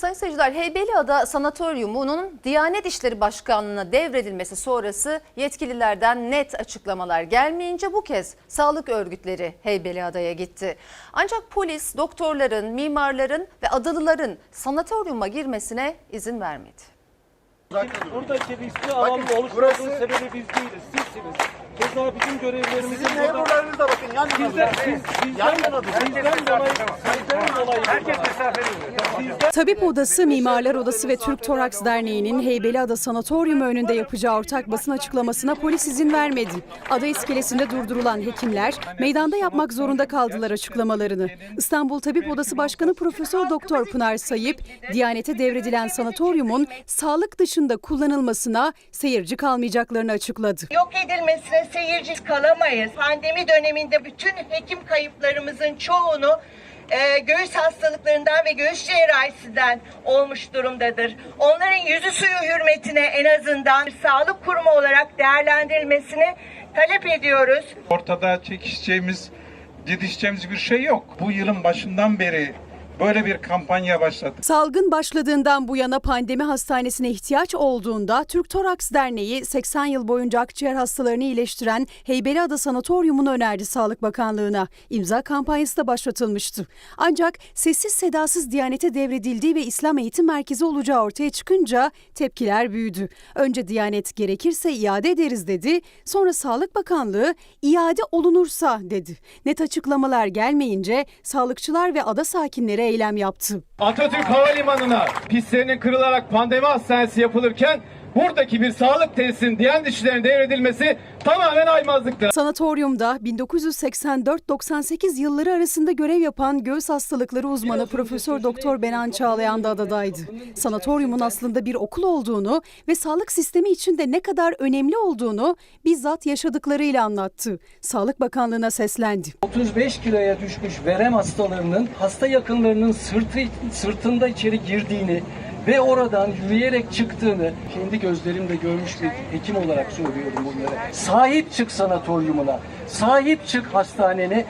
Sayın seyirciler, Heybeliada Sanatoryumu'nun Diyanet İşleri Başkanlığı'na devredilmesi sonrası yetkililerden net açıklamalar gelmeyince bu kez sağlık örgütleri Heybeliada'ya gitti. Ancak polis doktorların, mimarların ve adalıların sanatoryuma girmesine izin vermedi. Buradaki riskli alan oluşmasının sebebi biz değiliz, sizsiniz. Keza bizim görevlerimizin Sizin memurlarınız da bakın yan yana biz, bizden, Yan yana bizden dolayı... Tabip Odası, Mimarlar Odası ve Türk Toraks Derneği'nin Heybeliada Sanatoryumu önünde yapacağı ortak basın açıklamasına polis izin vermedi. Ada iskelesinde durdurulan hekimler meydanda yapmak zorunda kaldılar açıklamalarını. İstanbul Tabip Odası Başkanı Profesör Doktor Pınar Sayıp, Diyanete devredilen sanatoryumun sağlık dışında kullanılmasına seyirci kalmayacaklarını açıkladı. Yok edilmesine seyirci kalamayız. Pandemi döneminde bütün hekim kayıplarımızın çoğunu e, göğüs hastalıklarından ve göğüs cerrahisinden olmuş durumdadır. Onların yüzü suyu hürmetine en azından bir sağlık kurumu olarak değerlendirilmesini talep ediyoruz. ortada çekişeceğimiz, didişeceğimiz bir şey yok. Bu yılın başından beri böyle bir kampanya başladık. Salgın başladığından bu yana pandemi hastanesine ihtiyaç olduğunda Türk Toraks Derneği 80 yıl boyunca akciğer hastalarını iyileştiren Heybeliada Sanatoryumu'nu önerdi Sağlık Bakanlığı'na. İmza kampanyası da başlatılmıştı. Ancak sessiz sedasız Diyanet'e devredildiği ve İslam Eğitim Merkezi olacağı ortaya çıkınca tepkiler büyüdü. Önce Diyanet gerekirse iade ederiz dedi. Sonra Sağlık Bakanlığı iade olunursa dedi. Net açıklamalar gelmeyince sağlıkçılar ve ada sakinleri eylem yaptı. Atatürk Havalimanı'na pistlerinin kırılarak pandemi hastanesi yapılırken buradaki bir sağlık tesisinin Diyanet İşleri'ne devredilmesi tamamen aymazlıktır. Sanatoryumda 1984-98 yılları arasında görev yapan göğüs hastalıkları uzmanı Profesör Doktor Benan Çağlayan da adadaydı. Sanatoryumun aslında bir okul olduğunu ve sağlık sistemi için de ne kadar önemli olduğunu bizzat yaşadıklarıyla anlattı. Sağlık Bakanlığı'na seslendi. 35 kiloya düşmüş verem hastalarının hasta yakınlarının sırtı, sırtında içeri girdiğini ve oradan yürüyerek çıktığını kendi gözlerimle görmüş bir hekim olarak söylüyorum bunları. Sahip çık sanatoryumuna, sahip çık hastanene